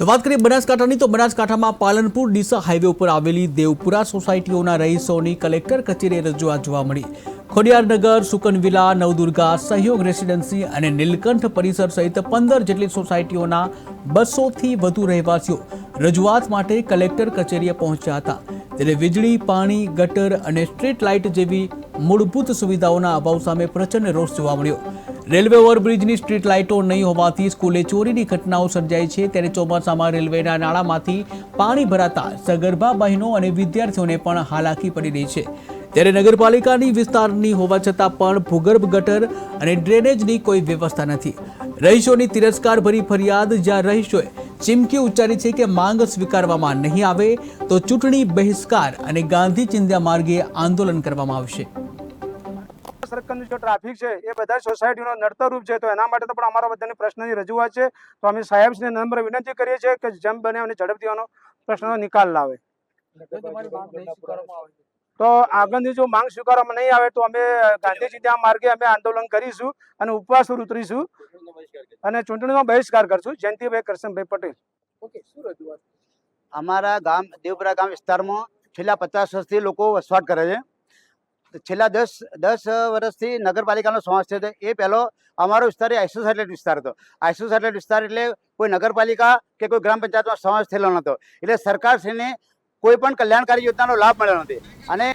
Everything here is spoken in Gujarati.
તો વાત કરીએ બનાસકાંઠાની, તો બનાસકાંઠામાં પાલનપુર, ડીસા હાઈવે ઉપર આવેલી દેવપુરા સોસાયટીઓના રહીશોની કલેક્ટર કચેરીએ રજૂઆત જોવા મળી. ખોડિયારનગર સુકનવિલા, નવદુર્ગા, સહયોગ રેસિડેન્સી અને નીલકંઠ પરિસર સહિત પંદર જેટલી સોસાયટીઓના બસોથી વધુ રહેવાસીઓ રજૂઆત માટે કલેક્ટર કચેરીએ પહોંચ્યા હતા. ત્યારે વીજળી, પાણી, ગટર અને સ્ટ્રીટ લાઇટ જેવી મૂળભૂત સુવિધાઓના અભાવ સામે પ્રચંડ રોષ જોવા મળ્યો. રેલવે ઓવરબ્રિજની સ્ટ્રીટ લાઇટો નહીં હોવાથી સ્કૂલે ચોરીની ઘટનાઓ સર્જાઈ છે. ત્યારે ચોમાસામાં રેલવેના નાળામાંથી પાણી ભરાતા સગર્ભા બહેનો અને વિદ્યાર્થીઓને પણ હાલાકી પડી રહી છે. ત્યારે નગરપાલિકાની વિસ્તારની હોવા છતાં પણ ભૂગર્ભ ગટર અને ડ્રેનેજની કોઈ વ્યવસ્થા નથી. રહીશોની તિરસ્કાર ભરી ફરિયાદ, જ્યાં રહીશોએ ચીમકી ઉચ્ચારી છે કે માંગ સ્વીકારવામાં નહીં આવે, તો ચૂંટણી બહિષ્કાર અને ગાંધી ચિંધ્યા માર્ગે આંદોલન કરવામાં આવશે. સર્કલની જો ટ્રાફિક છે એ બધા સોસાયટીનો નડતરરૂપ છે તો એના માટે તો પણ અમારા બધાની પ્રશ્નની રજૂઆત છે. તો અમે સાહેબને નમ્ર વિનંતી કરીએ છીએ કે જેમ બને અને ઝડપથી પ્રશ્નનો નિકાલ લાવે. તો આગળની જો માંગ સ્વીકારવામાં નહીં આવે તો અમે ગાંધીજી ત્યાં માર્ગે અમે આંદોલન કરીશું અને ઉપવાસ ઉતરીશું અને ચૂંટણીનો બહિષ્કાર કરશું. જયંતિભાઈ કરશનભાઈ પટેલ. અમારા ગામ દેવપુરા ગામ વિસ્તારમાં છેલ્લા પચાસ વર્ષથી લોકો વસવાટ કરે છે. છેલ્લા દસ દસ વર્ષથી નગરપાલિકાનો થયો છે એ પહેલો અમારો વિસ્તાર એ આઇસોસાઇટેડ વિસ્તાર હતો. આઇસોસાઇટેડ વિસ્તાર એટલે કોઈ નગરપાલિકા કે કોઈ ગ્રામ પંચાયતમાં સમાવેશ થયેલો નહોતો. એટલે સરકારશ્રીને કોઈ પણ કલ્યાણકારી યોજનાનો લાભ મળ્યો નથી. અને